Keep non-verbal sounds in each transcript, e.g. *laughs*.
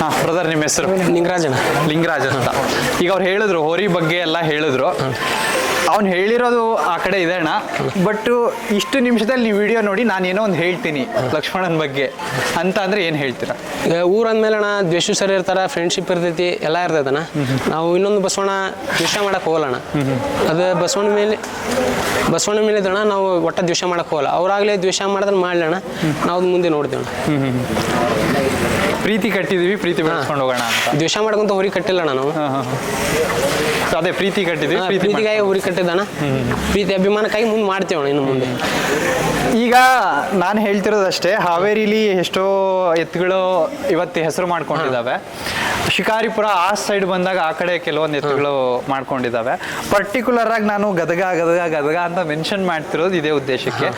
ಹಾಂ ಬ್ರದರ್ ನಿಮ್ಮ ಹೆಸರು? ಲಿಂಗರಾಜನ ಲಿಂಗರಾಜ ಅಂತ. ಈಗ ಅವ್ರು ಹೇಳಿದ್ರು ಹೋರಿ ಬಗ್ಗೆ ಎಲ್ಲ ಹೇಳಿದ್ರು. ಅವ್ನು ಹೇಳಿರೋದು ಆ ಕಡೆ ಇದೆ ಅಣ್ಣ. ಬಟ್ ಇಷ್ಟು ನಿಮಿಷದಲ್ಲಿ ನೀವು ವಿಡಿಯೋ ನೋಡಿ ನಾನು ಏನೋ ಒಂದು ಹೇಳ್ತೀನಿ ಲಕ್ಷ್ಮಣನ ಬಗ್ಗೆ. ಅಂತ ಅಂದ್ರೆ ಏನು ಹೇಳ್ತೀರಾ? ಈಗ ಊರ್ ಅಂದ್ಮೇಲೆ ಅಣ್ಣ ದ್ವೇಷ ಸರಿ ಇರ್ತಾರ ಫ್ರೆಂಡ್ಶಿಪ್ ಇರ್ತೈತಿ ಎಲ್ಲ ಇರ್ತೈತಣ್ಣ. ನಾವು ಇನ್ನೊಂದು ಬಸವಣ್ಣ ದ್ವೇಷ ಮಾಡಕ್ ಹೋಗಲ್ಲಣ್ಣ ಅದು ಬಸವಣ್ಣ ಮೇಲೆ ಬಸವಣ್ಣ ಮೇಲೆ ಅಣ್ಣ ನಾವು ಒಟ್ಟ ದ್ವೇಷ ಮಾಡಕ್ ಹೋಗಲ್ಲ. ಅವ್ರಾಗಲೇ ದ್ವೇಷ ಮಾಡಿದ್ರೆ ಮಾಡ್ಲಣ್ಣ ನಾವು ಮುಂದೆ ನೋಡ್ತೀವಿ ಪ್ರೀತಿ ಕಟ್ಟಿದೀವಿ ಪ್ರೀತಿ ಬೆಳೆಸ್ಕೊಂಡು ಹೋಗೋಣ ಅಂತ. ದ್ವೇಷ ಮಾಡ್ಕೊಂತ ಹೊರಿ ಕಟ್ಟಿಲ್ಲ ನಾನು. ಅದೇ ಪ್ರೀತಿ ಕಟ್ಟಿದ್ವಿ ಪ್ರೀತಿಗಾಗಿ ಉರಿ ಕಟ್ಟಿದ್ದಣ್ಣ. ಪ್ರೀತಿ ಅಭಿಮಾನಕ್ಕಾಗಿ ಮುಂದೆ ಮಾಡ್ತೇವೆ ಇನ್ನು ಮುಂದೆ. ಈಗ ನಾನು ಹೇಳ್ತಿರೋದಷ್ಟೇ ಹಾವೇರಿಲಿ ಎಷ್ಟೋ ಎತ್ತುಗಳು ಇವತ್ತು ಹೆಸರು ಮಾಡ್ಕೊಂಡಿದ್ದಾವೆ. ಶಿಕಾರಿಪುರ ಆ ಸೈಡ್ ಬಂದಾಗ ಆ ಕಡೆ ಕೆಲವೊಂದು ಎತ್ತುಗಳು ಮಾಡ್ಕೊಂಡಿದ್ದಾವೆ. ಪರ್ಟಿಕ್ಯುಲರ್ ಆಗಿ ನಾನು ಗದಗ ಗದಗ ಗದಗ ಅಂತ ಮೆನ್ಷನ್ ಮಾಡ್ತಿರೋದು ಇದೇ ಉದ್ದೇಶಕ್ಕೆ.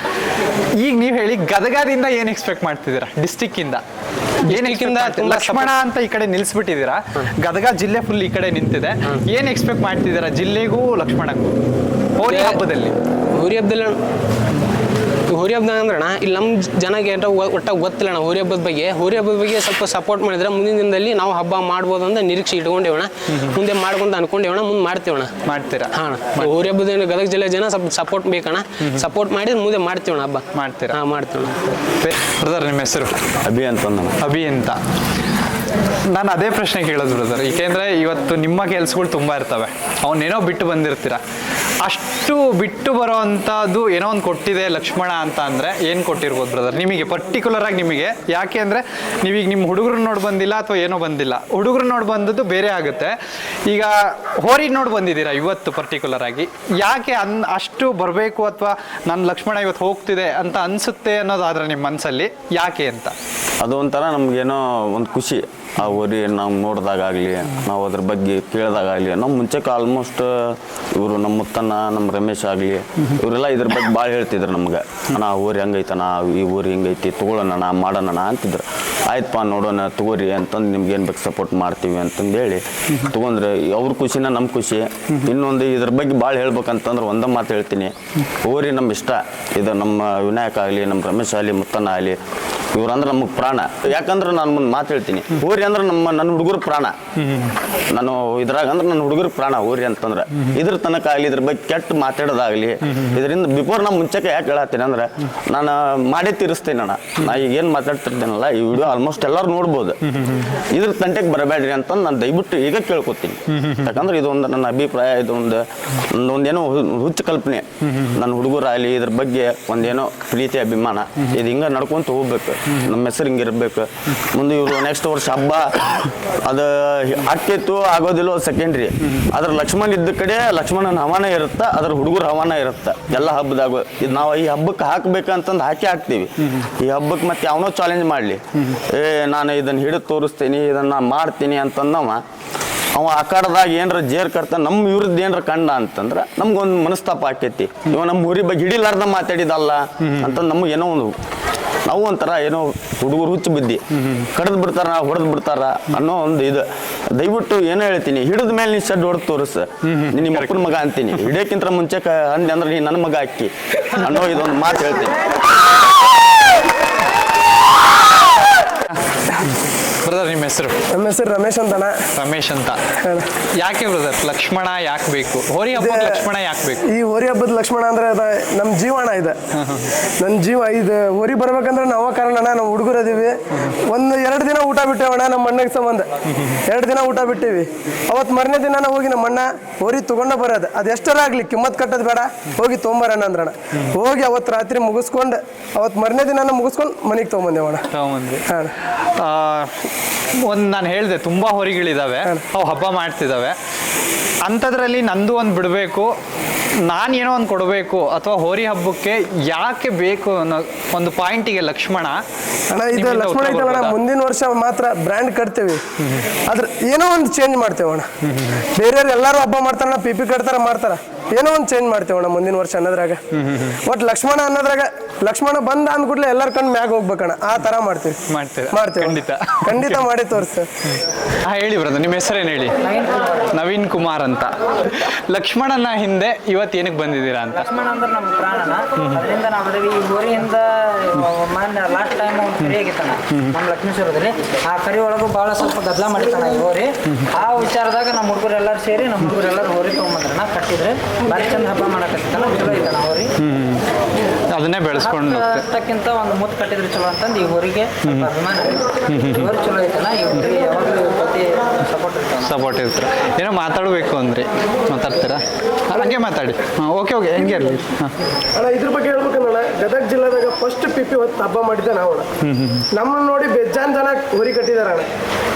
ಈಗ ನೀವು ಹೇಳಿ ಗದಗದಿಂದ ಏನು ಎಕ್ಸ್ಪೆಕ್ಟ್ ಮಾಡ್ತಿದ್ದೀರಾ? ಡಿಸ್ಟಿಕ್ ಇಂದ. ಲಕ್ಷ್ಮಣ ಅಂತ ಈ ಕಡೆ ನಿಲ್ಸ್ಬಿಟ್ಟಿದ್ದೀರಾ? ಗದಗ ಜಿಲ್ಲೆ ಫುಲ್ ಈ ಕಡೆ ನಿಂತಿದೆ. ಏನ್ ಎಕ್ಸ್ಪೆಕ್ಟ್ ಮಾಡ್ತಿದ್ದೀರಾ ಜಿಲ್ಲೆಗೂ ಲಕ್ಷ್ಮಣಗೂ? ಹೋರಿ ಹಬ್ಬದಲ್ಲಿ. ಹೋರಿ ಹಬ್ಬದಲ್ಲಿ ಹೋರಿ ಹಬ್ಬ ಅಂದ್ರಣ ಇಲ್ಲಿ ನಮ್ಮ ಜನಕ್ಕೆ ಒಟ್ಟ ಗೊತ್ತಿಲ್ಲ ಅಣ್ಣ ಹೋರಿ ಹಬ್ಬದ ಬಗ್ಗೆ. ಹೋರಿ ಹಬ್ಬದ ಬಗ್ಗೆ ಸ್ವಲ್ಪ ಸಪೋರ್ಟ್ ಮಾಡಿದ್ರೆ ಮುಂದಿನ ದಿನದಲ್ಲಿ ನಾವು ಹಬ್ಬ ಮಾಡ್ಬೋದು ಅಂತ ನಿರೀಕ್ಷೆ ಇಟ್ಕೊಂಡೇವಣ ಮುಂದೆ ಮಾಡ್ಕೊಂತ ಅನ್ಕೊಂಡೇವಣ ಮುಂದೆ ಮಾಡ್ತೇವಣ ಮಾಡ್ತೀರಾ? ಹಾಂ ಅಣ್ಣ. ಹೋರಿ ಹಬ್ಬದ ಗದಗ ಜಿಲ್ಲೆ ಜನ ಸ್ವಲ್ಪ ಸಪೋರ್ಟ್ ಬೇಕಣ ಸಪೋರ್ಟ್ ಮಾಡಿ ಮುಂದೆ ಮಾಡ್ತೀವಣ್ಣ ಹಬ್ಬ. ಮಾಡ್ತೀರಾ? ಹಾಂ ಮಾಡ್ತೀವಣ್ಣ ಬ್ರದರ್ ನಿಮ್ಮ ಹೆಸರು? ಅಭಿ ಅಂತ ಅಭಿ ಅಂತ. ನಾನು ಅದೇ ಪ್ರಶ್ನೆ ಕೇಳೋದು ಬ್ರದರ್ ಏಕೆಂದರೆ ಇವತ್ತು ನಿಮ್ಮ ಕೆಲಸಗಳು ತುಂಬ ಇರ್ತವೆ. ಅವನೇನೋ ಬಿಟ್ಟು ಬಂದಿರ್ತೀರ? ಅಷ್ಟು ಬಿಟ್ಟು ಬರೋ ಅಂಥದ್ದು ಏನೋ ಒಂದು ಕೊಟ್ಟಿದೆ ಲಕ್ಷ್ಮಣ ಅಂತ ಅಂದರೆ ಏನು ಕೊಟ್ಟಿರ್ಬೋದು ಬ್ರದರ್ ನಿಮಗೆ ಪರ್ಟಿಕ್ಯುಲರ್ ಆಗಿ ನಿಮಗೆ? ಯಾಕೆ ಅಂದರೆ ನೀವೀಗ ನಿಮ್ಮ ಹುಡುಗರು ನೋಡಿ ಬಂದಿಲ್ಲ ಅಥವಾ ಏನೋ ಬಂದಿಲ್ಲ? ಹುಡುಗರು ನೋಡಿ ಬಂದದ್ದು ಬೇರೆ ಆಗುತ್ತೆ. ಈಗ ಹೋರಿ ನೋಡಿ ಬಂದಿದ್ದೀರಾ ಇವತ್ತು ಪರ್ಟಿಕ್ಯುಲರ್ ಆಗಿ? ಯಾಕೆ ಅನ್ ಅಷ್ಟು ಬರಬೇಕು ಅಥವಾ ನನ್ನ ಲಕ್ಷ್ಮಣ ಇವತ್ತು ಹೋಗ್ತಿದೆ ಅಂತ ಅನಿಸುತ್ತೆ ಅನ್ನೋದಾದ್ರೆ ನಿಮ್ಮ ಮನಸ್ಸಲ್ಲಿ ಯಾಕೆ ಅಂತ? ಅದು ಒಂಥರ ನಮಗೇನೋ ಒಂದು ಖುಷಿ. ಆ ಊರಿ ನಾವು ನೋಡಿದಾಗಲಿ ನಾವು ಅದ್ರ ಬಗ್ಗೆ ಕೇಳಿದಾಗಲಿ ನಮ್ಮ ಮುಂಚೆಕ್ಕೆ ಆಲ್ಮೋಸ್ಟ್ ಇವರು ನಮ್ಮ ಮುತ್ತಣ್ಣ ನಮ್ಮ ರಮೇಶ್ ಆಗಲಿ, ಇವರೆಲ್ಲ ಇದ್ರ ಬಗ್ಗೆ ಭಾಳ ಹೇಳ್ತಿದ್ರು ನಮ್ಗೆ. ನಾ ಊರು ಹೆಂಗೈತಣ ಈ ಊರು ಹೆಂಗೈತಿ ತೊಗೊಳೋಣ ಮಾಡೋಣ ಅಂತಿದ್ರು. ಆಯ್ತಪ್ಪ, ನೋಡೋಣ, ತಗೋರಿ ಅಂತಂದು ನಿಮ್ಗೆ ಏನು ಬೇಕು ಸಪೋರ್ಟ್ ಮಾಡ್ತೀವಿ ಅಂತಂದು ಹೇಳಿ ತೊಗೊಂಡ್ರೆ ಅವ್ರ ಖುಷಿನ ನಮ್ಮ ಖುಷಿ. ಇನ್ನೊಂದು ಇದ್ರ ಬಗ್ಗೆ ಭಾಳ ಹೇಳ್ಬೇಕಂತಂದ್ರೆ ಒಂದೇ ಮಾತು ಹೇಳ್ತೀನಿ. ಊರಿ ನಮ್ಮ ಇಷ್ಟ. ಇದು ನಮ್ಮ ವಿನಾಯಕ ಆಗಲಿ ನಮ್ಮ ರಮೇಶ್ ಆಗಲಿ, ಮುತ್ತಣ್ಣ ಆಗಲಿ, ಇವ್ರಂದ್ರೆ ನಮಗೆ ಪ್ರಾಣ. ಯಾಕಂದ್ರೆ ನಾನು ಮುಂದೆ ಮಾತು ಹೇಳ್ತೀನಿ. ಊರಿ ಅಂದ್ರೆ ನಮ್ಮ ನನ್ನ ಹುಡುಗರ ಪ್ರಾಣ. ನಾನು ಇದ್ರಾಗ ಅಂದ್ರೆ ನನ್ನ ಹುಡುಗರ ಪ್ರಾಣ ಊರಿ ಅಂತಂದ್ರೆ. ಇದ್ರ ತನಕ ಆಗಲಿ, ಇದ್ರ ಬಗ್ಗೆ ಕೆಟ್ಟ ಮಾತಾಡೋದಾಗ್ಲಿ, ಇದರಿಂದ ಬಿಫೋರ್ ನಾ ಮುಂಚೆ ಯಾಕೆ ಹೇಳತ್ತೀನಿ ಅಂದ್ರೆ, ನಾನು ಮಾಡೇ ತೀರಿಸ್ತೀನಿ ಅಣ್ಣ ನಾ ಈಗ ಏನು ಮಾತಾಡ್ತಿರ್ತೀನಲ್ಲ, ಈ ವಿಡಿಯೋ ಆಲ್ಮೋಸ್ಟ್ ಎಲ್ಲರೂ ನೋಡ್ಬೋದು. ಇದ್ರ ತಂಟೆಗೆ ಬರಬೇಡ್ರಿ ಅಂತ ನಾನು ದಯವಿಟ್ಟು ಈಗ ಕೇಳ್ಕೊತೀನಿ. ಯಾಕಂದ್ರೆ ಇದೊಂದು ನನ್ನ ಅಭಿಪ್ರಾಯ ಇದೊಂದು ಒಂದೇನೋ ಹುಚ್ಚು ಕಲ್ಪನೆ. ನನ್ನ ಹುಡುಗರಾಗಲಿ, ಇದ್ರ ಬಗ್ಗೆ ಒಂದೇನೋ ಪ್ರೀತಿ, ಅಭಿಮಾನ, ಇದು ಹಿಂಗೆ ನಡ್ಕೊಂತ ಹೋಗ್ಬೇಕು. ನಮ್ಮ ಹೆಸರು ಹಿಂಗಿರ್ಬೇಕು. ಮುಂದೆ ಇವರು ನೆಕ್ಸ್ಟ್ ವರ್ಷ ಹಬ್ಬ ಅದು ಅಕ್ಕಿತ್ತು ಆಗೋದಿಲ್ಲೋ ಸೆಕೆಂಡ್ರಿ ಅದ್ರ ಲಕ್ಷ್ಮಣ್ ಇದ್ದ ಕಡೆ ಲಕ್ಷ್ಮಣನ ಹವಾನ ಇರುತ್ತೆ ಅದ್ರ ಹುಡುಗರ ಹವಾನ ಇರುತ್ತೆ. ಎಲ್ಲ ಹಬ್ಬದಾಗ, ಇದು ನಾವು ಈ ಹಬ್ಬಕ್ಕೆ ಹಾಕ್ಬೇಕಂತಂದು ಹಾಕಿ ಹಾಕ್ತೀವಿ. ಈ ಹಬ್ಬಕ್ಕೆ ಮತ್ತೆ ಯಾವನೋ ಚಾಲೆಂಜ್ ಮಾಡಲಿ. ಏ, ನಾನು ಇದನ್ನು ಹಿಡಿದು ತೋರಿಸ್ತೀನಿ, ಇದನ್ನು ಮಾಡ್ತೀನಿ ಅಂತಂದವ. ಅವ ಆಕಾರದಾಗ ಏನರ ಜೇರ್ ಕರ್ತ ನಮ್ಮ ವಿರುದ್ಧ ಏನರ ಕಂಡ ಅಂತಂದ್ರ ನಮ್ಗೊಂದು ಮನಸ್ತಾಪ ಆಕೈತಿ. ಇವ ನಮ್ಮ ಊರಿ ಬಗ್ಗೆ ಹಿಡಿಲಾರ್ದ ಮಾತಾಡಿದಲ್ಲ ಅಂತ ನಮ್ಗೆ ಏನೋ ಒಂದು ನಾವು ಒಂಥರ ಏನೋ ಹುಡುಗರು ಹುಚ್ಚು ಬಿದ್ದಿ. ಕಡ್ದು ಬಿಡ್ತಾರ ಹೊಡೆದ್ ಬಿಡ್ತಾರ ಅನ್ನೋ ಒಂದು ಇದು. ದಯವಿಟ್ಟು ಏನೋ ಹೇಳ್ತೀನಿ, ಹಿಡಿದ ಮೇಲೆ ನೀ ಶೆಡ್ ಹೊಡೆದು ತೋರಿಸ. ನಿಮ್ಮ ಅಪ್ಪನ ಮಗ ಅಂತೀನಿ. ಹಿಡಿಯಕ್ಕಿಂತ ಮುಂಚೆ ಅಂದೆ ಅಂದ್ರೆ ನೀ ನನ್ನ ಮಗ ಅಕ್ಕಿ ಅನ್ನೋ ಇದೊಂದು ಮಾತು ಹೇಳ್ತೀನಿ ಬ್ರದರ್ ನಿಮ್ಮ ಹೆಸರು? ನಮ್ಮ ಹೆಸರು ರಮೇಶ್ ಅಂತಣ್ಣ. ರಮೇಶ್ ಅಂತ. ಯಾಕೆ ಬ್ರದರ್? ಲಕ್ಷ್ಮಣ ಯಾಕೆ ಬೇಕು? ಹೋರಿ ಹಬ್ಬ ಲಕ್ಷ್ಮಣ ಯಾಕೆ ಬೇಕು? ಈ ಹೋರಿ ಹಬ್ಬದ ಲಕ್ಷ್ಮಣ ಅಂದ್ರೆ ಅದ ನಮ್ಮ ಜೀವನ ಇದೆ. ನನ್ನ ಜೀವ ಇದು ಹೋರಿ ಬರ್ಬೇಕಂದ್ರೆ ನಾವ ಕಾರಣ ಅಣ್ಣ ನಾವು ಹುಡುಗರು ಅದೀವಿ. ಒಂದು ಎರಡು ದಿನ ಊಟ ಬಿಟ್ಟೇವಣ್ಣ ನಮ್ಮ ಅಣ್ಣಗೆ ಸಂಬಂಧ. ಎರಡು ದಿನ ಊಟ ಬಿಟ್ಟಿವಿ. ಅವತ್ತು ಮರನೇ ದಿನ ನಾವು ಹೋಗಿ ನಮ್ಮ ಅಣ್ಣ ಹೋರಿ ತಗೊಂಡ ಬರೋದು. ಅದು ಎಷ್ಟರ ಆಗ್ಲಿ ಕಿಮ್ಮತ್ ಕಟ್ಟದ್ ಬೇಡ. ಹೋಗಿ ತೊಗೊಂಬರೋಣ ಅಂದ್ರಣ. ಹೋಗಿ ಅವತ್ತು ರಾತ್ರಿ ಮುಗಿಸ್ಕೊಂಡು ಅವತ್ತು ಮರನೇ ದಿನ ಮುಗಿಸ್ಕೊಂಡು ಮನೆಗೆ ತೊಗೊಂಬಂದೇವಣ್ಣ ತಗೊಂಬಂದ್ವಿ. ಹಾಂ. ಒಂದು ನಾನು ಹೇಳಿದೆ ತುಂಬ ಹೊರಿಗಳಿದ್ದಾವೆ ಅವು ಹಬ್ಬ ಮಾಡ್ತಿದ್ದಾವೆ ಅಂಥದ್ರಲ್ಲಿ ನಂದು ಒಂದು ಬಿಡಬೇಕು ನಾನು ಏನೋ ಒಂದು ಕೊಡಬೇಕು ಅಥವಾ ಹೋರಿ ಹಬ್ಬಕ್ಕೆ ಯಾಕೆ ಬೇಕು ಅನ್ನೋ ಒಂದು ಪಾಯಿಂಟಿಗೆ ಲಕ್ಷ್ಮಣ ಅಣ್ಣ ಇದು ಲಕ್ಷ್ಮಣ ಐತಲ್ಲ? ಮುಂದಿನ ವರ್ಷ ಮಾತ್ರ ಬ್ರ್ಯಾಂಡ್ ಕಟ್ತೇವೆ. ಅದ್ರ ಏನೋ ಒಂದು ಚೇಂಜ್ ಮಾಡ್ತೇವೆ ಅಣ್ಣ. ಬೇರೆಯವ್ರು ಎಲ್ಲರೂ ಹಬ್ಬ ಮಾಡ್ತಾರಣ್ಣ ಪಿ ಪಿ ಕಟ್ತಾರ ಮಾಡ್ತಾರ. ಏನೋ ಒಂದು ಚೇಂಜ್ ಮಾಡ್ತೇವಣ ಮುಂದಿನ ವರ್ಷ ಅನ್ನೋದ್ರಾಗ. ಒಟ್ ಲಕ್ಷ್ಮಣ ಅನ್ನೋದ್ರಾಗ ಲಕ್ಷ್ಮಣ ಬಂದ ಅಂದ್ಕೂಡ್ಲೆ ಎಲ್ಲರ ಕಣ್ ಮ್ಯಾಗ ಹೋಗ್ಬೇಕಣ್ಣ. ಆ ತರ ಮಾಡ್ತೀವಿ. ಮಾಡ್ತೇವೆ ಮಾಡ್ತೀವಿ ಖಂಡಿತ. ಖಂಡಿತ ಮಾಡಿ ತೋರಿಸ್ತೇವೆ. ಹಾ ಹೇಳಿ ಬ್ರದರ್ ನಿಮ್ಮ ಹೆಸರೇನು ಹೇಳಿ? ನವೀನ್ ಕುಮಾರ್ ಅಂತ. ಲಕ್ಷ್ಮಣನ ಹಿಂದೆ ಇವತ್ತು ಏನಕ್ಕೆ ಬಂದಿದ್ದೀರಾ ಅಂತ? ಲಕ್ಷ್ಮಣ ಅಂದ್ರೆ ನಮ್ಮ ಪ್ರಾಣನ. ಅದರಿಂದ ನಾವು ಈ ಊರಿಯಿಂದ ಮಾನ್ಯ ಲಾಸ್ಟ್ ಟೈಮ್ ಒಂದು ಕರಿ ಆಗಿತ್ತಣ್ಣ ನಮ್ಮ ಲಕ್ಷ್ಮೇಶ್ವರದಲ್ಲಿ. ಆ ಕರಿ ಒಳಗೂ ಭಾಳ ಸ್ವಲ್ಪ ಗದ್ದಲ ಮಾಡಿತ್ತಣ್ಣ ಈ ಹೋರಿ. ಆ ವಿಚಾರದಾಗ ನಮ್ಮ ಹುಡುಗರು ಎಲ್ಲರೂ ಸೇರಿ ನಮ್ಮ ಹುಡುಗರು ಎಲ್ಲರೂ ಹೋರಿ ತೊಗೊಂಬಂದ್ರಣ್ಣ ಕಟ್ಟಿದ್ರೆ. ಭಾರಿ ಚಂದ ಹಬ್ಬ ಮಾಡಕತ್ತಿತ್ತಲ್ಲ ಚಲೋ ಹೋರಿ ಅದನ್ನೇ ಬೆಳೆಸ್ಕೊಂಡು? ಹತ್ತಕ್ಕಿಂತ ಒಂದು ಮುತ್ತು ಕಟ್ಟಿದ್ರೆ ಚಲೋ ಅಂತಂದು ಈ ಊರಿಗೆ ಸ್ವಲ್ಪ ಅಭಿಮಾನ ಹೋರಿ ಚಲೋ ಐತಲ್ಲ ಈ ಊರಿಗೆ ಯಾವಾಗಲೂ ಪ್ರತಿ ಸಪೋರ್ಟ್ ಇರ್ತಾರೆ ಸಪೋರ್ಟ್ ಇರ್ತೀರ. ಏನೋ ಮಾತಾಡಬೇಕು ಅಂದ್ರೆ. ಮಾತಾಡ್ತೀರಾ? ಹಂಗೆ ಮಾತಾಡಿ. ಹಾಂ ಓಕೆ ಓಕೆ ಹೆಂಗೆ ಇರಲಿ. ಹಾಂ. ಅಲ್ಲ ಇದ್ರ ಬಗ್ಗೆ ಹೇಳ್ಬೇಕಂದ್ರೆ ಗದಗ ಜಿಲ್ಲೆದಾಗ ಫಸ್ಟ್ ಪಿ ಪಿ ಹೊತ್ತು ಹಬ್ಬ ಮಾಡಿದ್ದೆ ನಾವು ಅಣ್ಣ ನಮ್ಮನ್ನ ನೋಡಿ ಜನ ಊರಿ ಕಟ್ಟಿದಾರ ಅಣ್ಣ.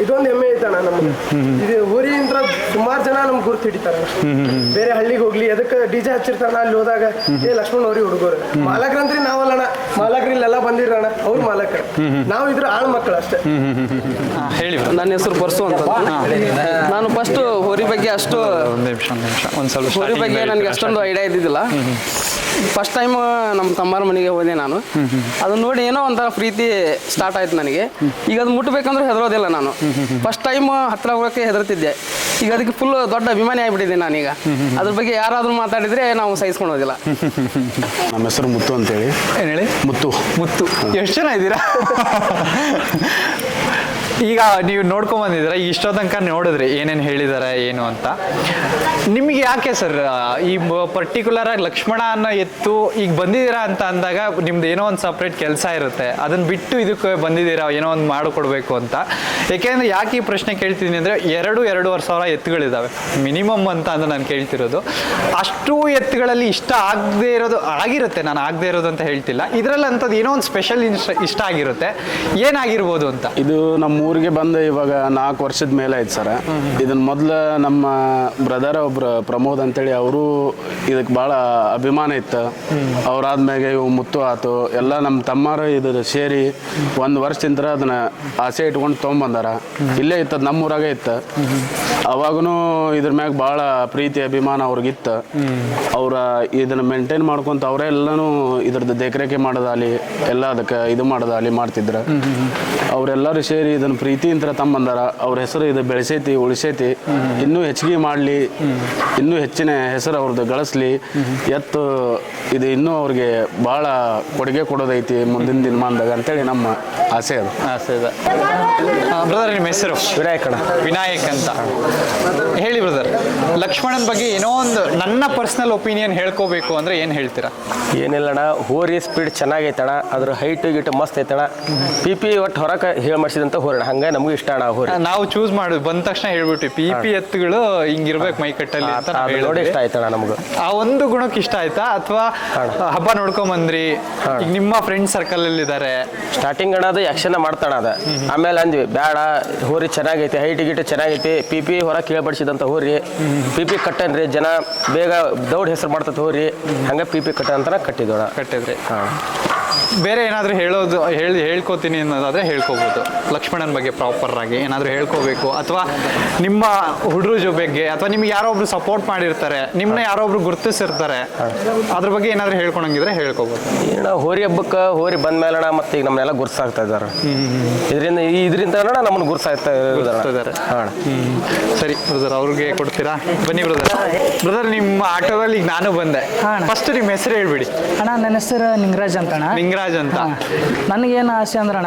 ಇದೊಂದು ಹೆಮ್ಮೆ ಐತಣ ನಮ್ಗೆ. ಇದು ಊರಿಂದ ಸುಮಾರು ಜನ ನಮ್ಗೆ ಗುರ್ತು ಹಿಡಿತಾರ ಬೇರೆ ಹಳ್ಳಿಗೆ ಹೋಗ್ಲಿ ಎದಕ್ಕೆ ಡಿಜೆ ಹಚ್ಚಿರ್ತಾರ ಅಲ್ಲಿ ಹೋದಾಗ ಏ ಲಕ್ಷ್ಮಣ್ ಅವ್ರಿ ಹುಡುಗರು. ಮಾಲಕರಂದ್ರೆ ನಾವಲ್ಲಣ ಮಾಲಕರು ಇಲ್ಲೆಲ್ಲ ಬಂದಿರಣ್ಣ ಅವ್ರ ಮಾಲಕ ನಾವು ಇದ್ರ ಆಳ್ ಮಕ್ಕಳು ಅಷ್ಟೇ. ಹೇಳಿ ನನ್ನ ಹೆಸರು ಬರ್ಸು ಅಂತ ನಾನು ಫಸ್ಟ್ ಹೋರಿ ಬಗ್ಗೆ ಅಷ್ಟು ಒಂದು ನಿಮಿಷ ಒಂದು ನಿಮಿಷ. ಒಂದು ಸ್ವಲ್ಪ ಹೋರಿ ಬಗ್ಗೆ ನನ್ಗೆ ನನಗೆ ಅಷ್ಟೊಂದು ಐಡಿಯಾ ಇದ್ದಿದ್ದಿಲ್ಲ. ಫಸ್ಟ್ ಟೈಮ್ ನಮ್ಮ ತಮ್ಮರ ಮನೆಗೆ ಹೋದೆ ನಾನು. ಅದನ್ನ ನೋಡಿ ಏನೋ ಒಂಥರ ಪ್ರೀತಿ ಸ್ಟಾರ್ಟ್ ಆಯ್ತು ನನಗೆ. ಈಗ ಅದು ಮುಟ್ಟಬೇಕಂದ್ರೆ ಹೆದರೋದಿಲ್ಲ ನಾನು. ಫಸ್ಟ್ ಟೈಮ್ ಹತ್ರ ಹೋಗೋಕೆ ಹೆದರ್ತಿದ್ದೆ. ಈಗ ಅದಕ್ಕೆ ಫುಲ್ ದೊಡ್ಡ ಅಭಿಮಾನಿ ಆಗಿಬಿಟ್ಟಿದ್ದೀನಿ ನಾನೀಗ. ಅದ್ರ ಬಗ್ಗೆ ಯಾರಾದರೂ ಮಾತಾಡಿದ್ರೆ ನಾವು ಸಹಿಸ್ಕೊಳೋದಿಲ್ಲ ನಮ್ಮ ಹೆಸರು ಮುತ್ತು ಅಂತೇಳಿ. ಏನು ಹೇಳಿ? ಮುತ್ತು. ಮುತ್ತು. ಎಷ್ಟು ಜನ ಇದ್ದೀರಾ? ಈಗ ನೀವು ನೋಡ್ಕೊಂಡ್ ಬಂದಿದ್ರೆ ಇಷ್ಟೋ ತನಕ ನೋಡಿದ್ರಿ ಏನೇನು ಹೇಳಿದಾರೆ, ಏನು ಅಂತ. ನಿಮಗೆ ಯಾಕೆ ಸರ್ ಈ ಪರ್ಟಿಕ್ಯುಲರ್ ಆಗಿ ಲಕ್ಷ್ಮಣ ಅನ್ನೋ ಎತ್ತು ಈಗ ಬಂದಿದ್ದೀರಾ ಅಂತ ಅಂದಾಗ ನಿಮ್ದು ಏನೋ ಒಂದು ಸಪ್ರೇಟ್ ಕೆಲಸ ಇರುತ್ತೆ. ಅದನ್ನ ಬಿಟ್ಟು ಇದಕ್ಕೆ ಬಂದಿದ್ದೀರಾ, ಏನೋ ಒಂದು ಮಾಡಿಕೊಡ್ಬೇಕು ಅಂತ. ಯಾಕೆಂದ್ರೆ ಯಾಕೆ ಈ ಪ್ರಶ್ನೆ ಕೇಳ್ತಿದ್ದೀನಿ ಅಂದರೆ ಎರಡು ಎರಡೂವರೆ ಸಾವಿರ ಎತ್ತುಗಳಿದ್ದಾವೆ ಮಿನಿಮಮ್ ಅಂತ ಅಂದ್ರೆ ನಾನು ಕೇಳ್ತಿರೋದು. ಅಷ್ಟು ಎತ್ತುಗಳಲ್ಲಿ ಇಷ್ಟ ಆಗದೆ ಇರೋದು, ಆಗಿರುತ್ತೆ, ನಾನು ಆಗದೆ ಇರೋದು ಅಂತ ಹೇಳ್ತಿಲ್ಲ. ಇದರಲ್ಲಿ ಅಂಥದ್ದು ಏನೋ ಒಂದು ಸ್ಪೆಷಲ್ ಇಷ್ಟ ಇಷ್ಟ ಆಗಿರುತ್ತೆ. ಏನಾಗಿರ್ಬೋದು ಅಂತ? ಇದು ನಮ್ಮ ಊರಿಗೆ ಬಂದು ಇವಾಗ ನಾಲ್ಕು ವರ್ಷದ ಮೇಲೆ ಆಯ್ತು ಸರ್. ಇದನ್ನ ಮೊದಲು ನಮ್ಮ ಬ್ರದರ್ ಒಬ್ರು ಪ್ರಮೋದ್ ಅಂತೇಳಿ ಅವರು ಇದಕ್ಕೆ ಭಾಳ ಅಭಿಮಾನ ಇತ್ತು. ಅವ್ರಾದ್ಮೇಲೆ ಇವು ಮುತ್ತು ಆತು. ಎಲ್ಲ ನಮ್ಮ ತಮ್ಮರು ಇದು ಸೇರಿ ಒಂದು ವರ್ಷದಿಂದ ಅದನ್ನ ಆಸೆ ಇಟ್ಕೊಂಡು ತೊಗೊಂಬಂದಾರ. ಇಲ್ಲೇ ಇತ್ತು, ಅದ್ ನಮ್ಮ ಊರಾಗೆ ಇತ್ತು. ಅವಾಗೂ ಇದ್ರ ಮ್ಯಾಗ ಭಾಳ ಪ್ರೀತಿ, ಅಭಿಮಾನ ಅವ್ರಿಗಿತ್ತು. ಅವ್ರ ಇದನ್ನ ಮೇಂಟೈನ್ ಮಾಡ್ಕೊಂತ ಅವರೇ ಎಲ್ಲನೂ ಇದ್ರದ್ದು ದೇಖರೇಖೆ ಮಾಡೋದಾಲಿ ಎಲ್ಲ ಅದಕ್ಕೆ ಇದು ಮಾಡೋದಾಲಿ ಮಾಡ್ತಿದ್ರು. ಅವರೆಲ್ಲರೂ ಸೇರಿ ಇದನ್ನ ಪ್ರೀತಿಯಿಂದ ತಮ್ಮಂದಾರ ಅವ್ರ ಹೆಸರು ಇದು ಬೆಳೆಸೈತಿ ಉಳಿಸೈತಿ. ಇನ್ನೂ ಹೆಚ್ಚಿಗೆ ಮಾಡಲಿ. ಇನ್ನೂ ಹೆಚ್ಚಿನ ಹೆಸರು ಅವ್ರದ್ದು ಗಳಿಸ್ಲಿ. ಎತ್ತು ಇದು ಇನ್ನೂ ಅವ್ರಿಗೆ ಭಾಳ ಕೊಡುಗೆ ಕೊಡೋದೈತಿ ಮುಂದಿನ ದಿನಮಾನದಾಗ ಅಂತೇಳಿ ನಮ್ಮ ಆಸೆ ಅದು. ಆಸೆ ಇದೆ. ಬ್ರದರ್ ನಿಮ್ಮ ಹೆಸರು? ವಿನಾಯಕ ವಿನಾಯಕ್ ಅಂತ. ಹೇಳಿ ಲಕ್ಷ್ಮಣನ್ ಬಗ್ಗೆ ಏನೋ ಒಂದು ನನ್ನ ಪರ್ಸನಲ್ ಒಪಿನಿಯನ್ ಹೇಳ್ಕೋಬೇಕು ಅಂದ್ರೆ ಏನು ಹೇಳ್ತೀರಾ? ಏನಿಲ್ಲಣ್ಣ ಹೋರಿ ಸ್ಪೀಡ್ ಚೆನ್ನಾಗೈತಣ ಅದ್ರ ಹೈಟ್ ಗಿಟ್ ಮಸ್ತ್ ಐತಣ ಪಿ ಪಿ ಒಟ್ಟು ಹೊರಕ ಹೇಳಿ ಮಾಡಿಸಿದಂತ ಹೋರಣ ಹಂಗೆ ನಮಗೂ ಇಷ್ಟ ಅಣ್ಣ ಹೋರಿ. ನಾವು ಚೂಸ್ ಮಾಡಿ ಬಂದ ತಕ್ಷಣ ಹೇಳ್ಬಿಟ್ವಿ. ಪಿ ಪಿ ಎತ್ತುಗಳು ಹಿಂಗಿರ್ಬೇಕು ಅಂತ ನಾವ್ ಅದು ನೋಡಿ ಹೇಳಿದ್ವಿ. ಇಷ್ಟ ಆಯ್ತಣ್ಣ ನಮಗೂ. ಆ ಒಂದು ಗುಣಕ್ಕೆ ಇಷ್ಟ ಆಯ್ತಾ? ಅಥವಾ ಹಬ್ಬ ನೋಡ್ಕೊಂಡ್ ಬಂದ್ರಿ ಈಗ ನಿಮ್ಮ ಫ್ರೆಂಡ್ ಸರ್ಕಲ್ ಅಲ್ಲಿ ಇದಾರೆ. ಸ್ಟಾರ್ಟಿಂಗ್ ಅಣ್ಣ ಅದು ಯಕ್ಷನ ಮಾಡ್ತಾಣ ಅದ. ಆಮೇಲೆ ಅಂದ್ವಿ ಬೇಡ ಹೋರಿ ಚೆನ್ನಾಗೈತಿ ಹೈಟ್ ಗಿಟ್ ಚೆನ್ನಾಗೈತಿ ಪಿ ಪಿ ಹೊರಗೆ ಕೇಳ್ಬಡಿಸಿದಂತ ಹೋರಿ. ಪಿ ಪಿ ಕಟ್ಟನ್ರಿ ಜನ ಬೇಗ ದೌಡ್ ಹೆಸರು ಮಾಡ್ತಾ ಹೋರಿ ಹಂಗೆ ಪಿ ಪಿ ಕಟ್ಟ ಅಂತ ಕಟ್ಟಿದೋಣ ಕಟ್ಟಿದ್ರಿ. ಹಾಂ. ಬೇರೆ ಏನಾದರೂ ಹೇಳೋದು ಹೇಳಿ ಹೇಳ್ಕೊತೀನಿ ಅನ್ನೋದಾದ್ರೆ ಹೇಳ್ಕೊಬೋದು. ಲಕ್ಷ್ಮಣನ ಬಗ್ಗೆ ಪ್ರಾಪರ್ ಆಗಿ ಏನಾದರೂ ಹೇಳ್ಕೋಬೇಕು. ಅಥವಾ ನಿಮ್ಮ ಹುಡುಗ್ರ ಬಗ್ಗೆ ಅಥವಾ ನಿಮ್ಗೆ ಯಾರೋ ಒಬ್ರು ಸಪೋರ್ಟ್ ಮಾಡಿರ್ತಾರೆ ನಿಮ್ಮನ್ನ ಯಾರೋ ಒಬ್ರು ಗುರುತಿಸಿರ್ತಾರೆ ಅದ್ರ ಬಗ್ಗೆ ಏನಾದರೂ ಹೇಳ್ಕೊಳಂಗಿದ್ರೆ ಹೇಳ್ಕೊಬೋದು. ನಾವು ಹೋರಿ ಹಬ್ಬಕ್ಕೆ ಹೋರಿ ಬಂದ ಮೇಲೆ ಮತ್ತೆ ಈಗ ನಮ್ಮನ್ನೆಲ್ಲ ಗುರ್ಸಾಗ್ತಾ ಇದ್ದಾರೆ. ಇದರಿಂದ ಇದರಿಂದ ನಮ್ಮನ್ನು ಗುರ್ಸಾಗ್ತಾ ಇದ್ದಾರೆ. ಸರಿ ಬ್ರದರ್ ಅವ್ರಿಗೆ ಕೊಡ್ತೀರಾ? ಬನ್ನಿ ಬ್ರದರ್ ಬ್ರದರ್ ನಿಮ್ಮ ಆಟೋದಲ್ಲಿ ಈಗ ನಾನು ಬಂದೆ. ಹಾ ಫಸ್ಟ್ ನಿಮ್ಮ ಹೆಸರು ಹೇಳ್ಬಿಡಿ. ಅಣ್ಣ ನನ್ನ ಹೆಸರು ನಿಂಗರಾಜ್ ಅಂತ ಅಣ್ಣ ಅಂತ. ನನಗೇನು ಆಸೆ ಅಂದ್ರಣ್ಣ